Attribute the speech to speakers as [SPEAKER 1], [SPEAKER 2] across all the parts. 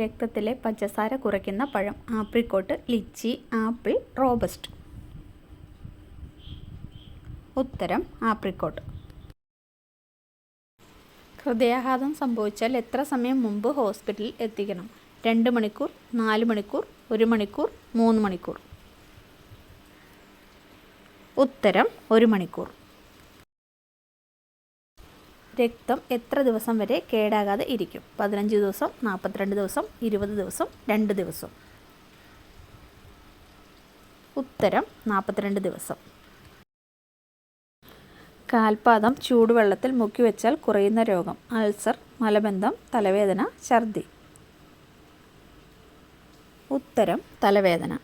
[SPEAKER 1] രക്തത്തിലെ പഞ്ചസാര കുറയ്ക്കുന്ന പഴം. Apricot lychee apple robust. ഉത്തരം ആപ്രിക്കോട്ട്. ഹൃദയാഘാതം സംഭവിച്ചാൽ എത്ര സമയം മുമ്പ് ഹോസ്പിറ്റലിൽ എത്തിക്കണം? രണ്ട് മണിക്കൂർ നാല് മണിക്കൂർ ഒരു മണിക്കൂർ മൂന്ന് മണിക്കൂർ. ഉത്തരം ഒരു മണിക്കൂർ. രക്തം എത്ര ദിവസം വരെ കേടാകാതെ ഇരിക്കും? പതിനഞ്ച് ദിവസം നാൽപ്പത്തിരണ്ട് ദിവസം ഇരുപത് ദിവസം രണ്ട് ദിവസം. ഉത്തരം നാൽപ്പത്തിരണ്ട് ദിവസം. കാൽപാദം ചൂടുവെള്ളത്തിൽ മുക്കി വെച്ചാൽ കുറയുന്ന രോഗം. അൾസർ മലബന്ധം തലവേദന ഛർദി. ഉത്തരം തലവേദന.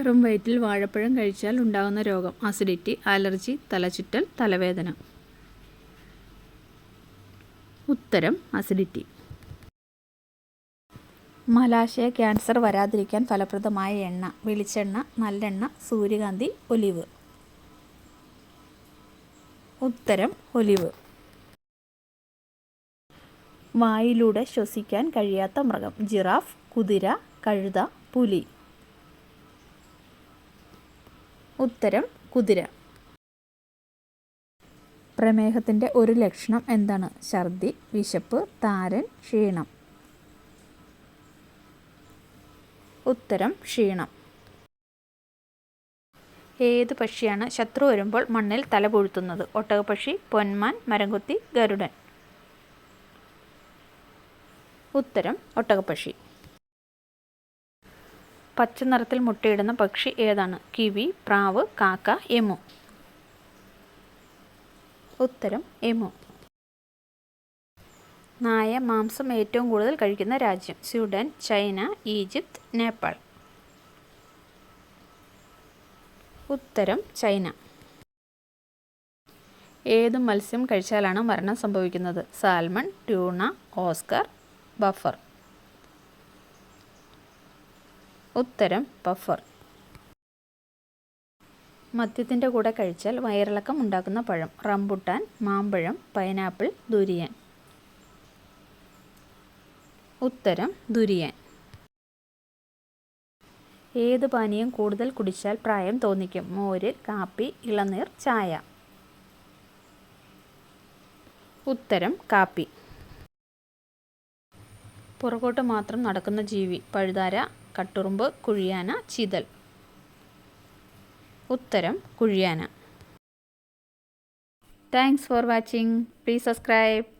[SPEAKER 1] വെറും വയറ്റിൽ വാഴപ്പഴം കഴിച്ചാൽ ഉണ്ടാകുന്ന രോഗം. അസിഡിറ്റി അലർജി തലചുറ്റൽ തലവേദന. ഉത്തരം അസിഡിറ്റി മലാശയ ക്യാൻസർ വരാതിരിക്കാൻ ഫലപ്രദമായ എണ്ണ. വെളിച്ചെണ്ണ നല്ലെണ്ണ സൂര്യകാന്തി ഒലിവ്. ഉത്തരം ഒലിവ്. വായിലൂടെ ശ്വസിക്കാൻ കഴിയാത്ത മൃഗം. ജിറാഫ് കുതിര കഴുത പുലി. ഉത്തരം കുതിര. പ്രമേഹത്തിന്റെ ഒരു ലക്ഷണം എന്താണ്? ഛർദി വിശപ്പ് താരൻ ക്ഷീണം. ഉത്തരം ക്ഷീണം. ഏത് പക്ഷിയാണ് ശത്രു വരുമ്പോൾ മണ്ണിൽ തലപൊഴുത്തുന്നത് ഒട്ടകപ്പക്ഷി പൊന്മാൻ മരംകൊത്തി ഗരുഡൻ. ഉത്തരം ഒട്ടകപ്പക്ഷി. പച്ച നിറത്തിൽ മുട്ടയിടുന്ന പക്ഷി ഏതാണ്? കിവി പ്രാവ് കാക്ക എമു. ഉത്തരം എമു. നായ മാംസം ഏറ്റവും കൂടുതൽ കഴിക്കുന്ന രാജ്യം. Sweden China Egypt Nepal. ഉത്തരം ചൈന. ഏത് മത്സ്യം കഴിച്ചാലാണ് മരണം സംഭവിക്കുന്നത്? Salmon tuna oscar buffer. ഉത്തരം പഫർ മദ്യത്തിന്റെ കൂടെ കഴിച്ചാൽ വയറിളക്കം ഉണ്ടാക്കുന്ന പഴം റംബുട്ടാൻ മാമ്പഴം പൈനാപ്പിൾ ദുരിയൻ. ഉത്തരം ദുരിയൻ. ഏത് പാനീയം കൂടുതൽ കുടിച്ചാൽ പ്രായം തോന്നിക്കും? മോര് കാപ്പി ഇളനീർ ചായ. ഉത്തരം കാപ്പി. പുറകോട്ട് മാത്രം നടക്കുന്ന ജീവി പഴുതാര കട്ടുറുമ്പ് കുഴിയാന ചിതൽ. ഉത്തരം കുഴിയാന. Thanks for watching please subscribe